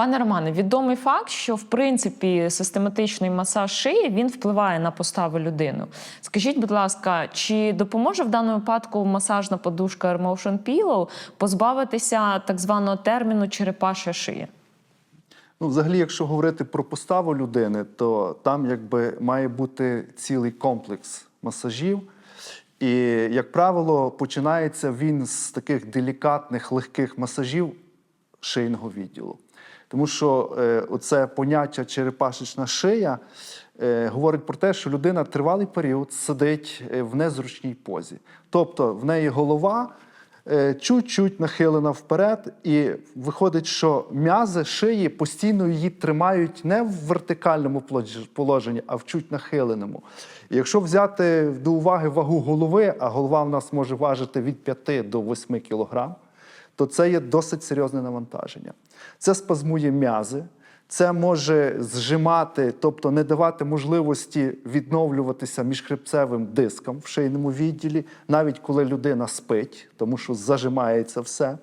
Пане Романе, відомий факт, що в принципі систематичний масаж шиї він впливає на поставу людини. Скажіть, будь ласка, чи допоможе в даному випадку масажна подушка Air Motion Pillow позбавитися так званого терміну черепаша шия? Ну, взагалі, якщо говорити про поставу людини, то там якби має бути цілий комплекс масажів. І, як правило, починається він з таких делікатних, легких масажів шийного відділу. Тому що е, оце поняття черепашечна шия е, говорить про те, що людина тривалий період сидить е, в незручній позі. Тобто в неї голова е, чуть-чуть нахилена вперед, і виходить, що м'язи шиї постійно її тримають не в вертикальному положенні, а в чуть нахиленому. І якщо взяти до уваги вагу голови, а голова в нас може важити від 5 до 8 кілограм, то це є досить серйозне навантаження. Це спазмує м'язи, це може зжимати, тобто не давати можливості відновлюватися міжхребцевим дискам в шийному відділі, навіть коли людина спить, тому що зажимається все.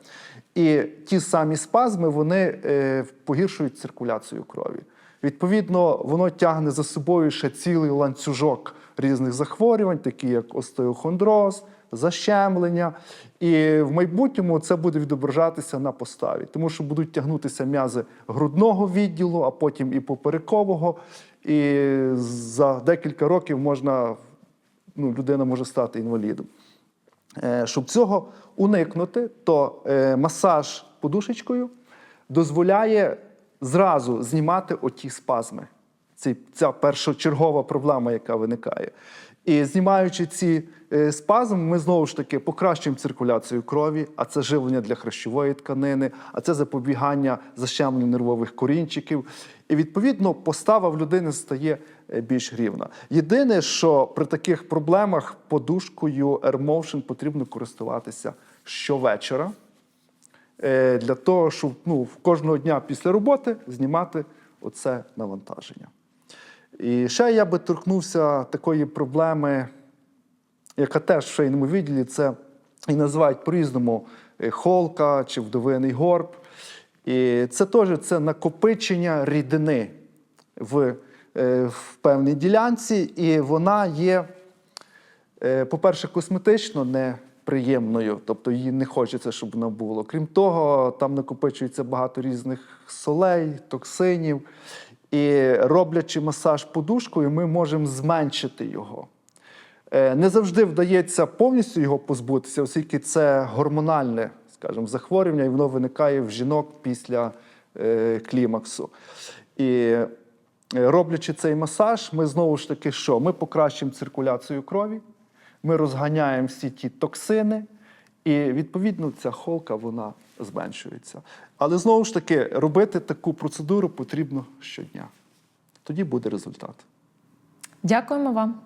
І ті самі спазми вони е, погіршують циркуляцію крові. Відповідно, воно тягне за собою ще цілий ланцюжок різних захворювань, такі як остеохондроз, защемлення. І в майбутньому це буде відображатися на поставі, тому що будуть тягнутися м'язи грудного відділу, а потім і поперекового. І за декілька років можна, ну, людина може стати інвалідом. Е, Щоб цього уникнути, то е, масаж подушечкою дозволяє зразу знімати оті спазми. Це ця першочергова проблема, яка виникає. І знімаючи ці е, спазми, ми знову ж таки покращуємо циркуляцію крові, а це живлення для хрящової тканини, а це запобігання защемленню нервових корінчиків. І відповідно постава в людини стає е, більш рівна. Єдине, що при таких проблемах подушкою AirMotion потрібно користуватися щовечора е, для того, щоб ну, кожного дня після роботи знімати оце навантаження. І ще я би торкнувся такої проблеми, яка теж в шийному відділі, це і називають по-різному е, холка чи вдовиний горб. І це теж це накопичення рідини в, е, в певній ділянці, і вона є, е, по-перше, косметично неприємною, тобто її не хочеться, щоб вона було. Крім того, там накопичується багато різних солей, токсинів. І роблячи масаж подушкою, ми можемо зменшити його. Е, Не завжди вдається повністю його позбутися, оскільки це гормональне, скажімо, захворювання, і воно виникає в жінок після е, клімаксу. І е, роблячи цей масаж, ми знову ж таки що? Ми покращуємо циркуляцію крові, ми розганяємо всі ті токсини, і відповідно ця холка вона зменшується. Але знову ж таки, робити таку процедуру потрібно щодня. Тоді буде результат. Дякуємо вам.